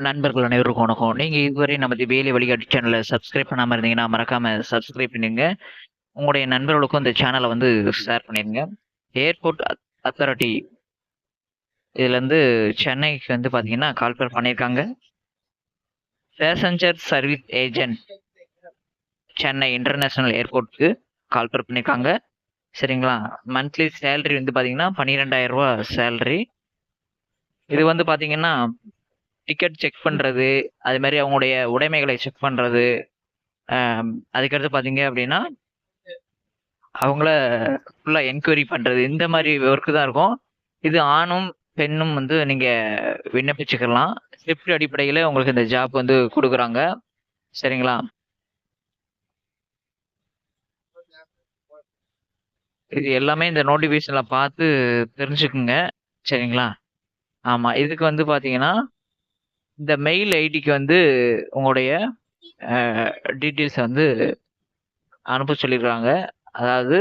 நண்பர்கள் அனைவருக்கும் வணக்கம். நீங்க இதுவரை நமது வேலை வழிகாட்டி சேனலை சப்ஸ்கிரைப் பண்ணாம இருந்தீங்கன்னா, மறக்காம சப்ஸ்கிரைப் பண்ணிருங்க. உங்களுடைய நண்பர்களுக்கும் இந்த சேனலை வந்து ஷேர் பண்ணிருங்க. ஏர்போர்ட் அத் அத்தாரிட்டி இதுலருந்து சென்னைக்கு வந்து பார்த்தீங்கன்னா, கால்பர் பண்ணியிருக்காங்க. Passenger service agent Chennai international ஏர்போர்ட்க்கு call for பண்ணியிருக்காங்க. சரிங்களா? மந்த்லி சேலரி வந்து பார்த்தீங்கன்னா, பன்னிரெண்டாயிரம் ரூபா சேலரி. இது வந்து பார்த்தீங்கன்னா, டிக்கெட் செக் பண்றது, அது மாரி அவங்களுடைய உடைமைகளை செக் பண்றது, அ அதுக்கடுத்து பார்த்தீங்க அப்டின்னா அவங்கள ஃபுல்லா என்குயரி பண்றது, இந்த மாரி ஒர்க் தான் இருக்கும். இது ஆணும், பெண்ணும் வந்து நீங்க விண்ணப்பிச்சுக்கலாம். ஷிஃப்ட் அடிப்படையில உங்களுக்கு இந்த ஜாப் வந்து குடுக்குறாங்க. சரிங்களா? இது எல்லாமே இந்த நோட்டிஃபிகேஷன்ல பார்த்து தெரிஞ்சுக்குங்க. சரிங்களா? ஆமா. இதுக்கு வந்து பார்த்தீங்கன்னா, இந்த மெயில் ஐடிக்கு வந்து உங்களுடைய டீட்டெயில்ஸை வந்து அனுப்ப சொல்லியிருக்காங்க. அதாவது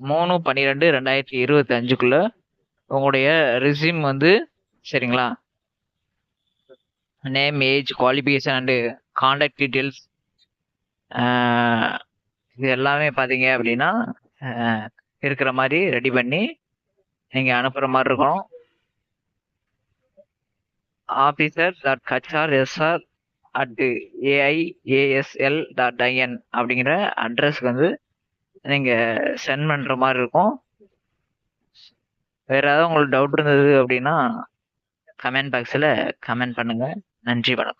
3/12/2025க்குள்ள உங்களுடைய ரெஸ்யூம் வந்து சரிங்களா? Name, age, qualification and contact details இது எல்லாமே பார்த்தீங்க அப்படின்னா இருக்கிற மாதிரி ரெடி பண்ணி நீங்கள் அனுப்புகிற மாதிரி இருக்கும். officer.hrSR@aiasl.in அப்படிங்கிற அட்ரஸ்க்கு வந்து நீங்கள் சென்ட் பண்ணுற மாதிரி இருக்கும். வேறு ஏதாவது உங்களுக்கு டவுட் இருந்தது அப்படின்னா கமெண்ட் பாக்ஸில் கமெண்ட் பண்ணுங்கள் நன்றி, வணக்கம்.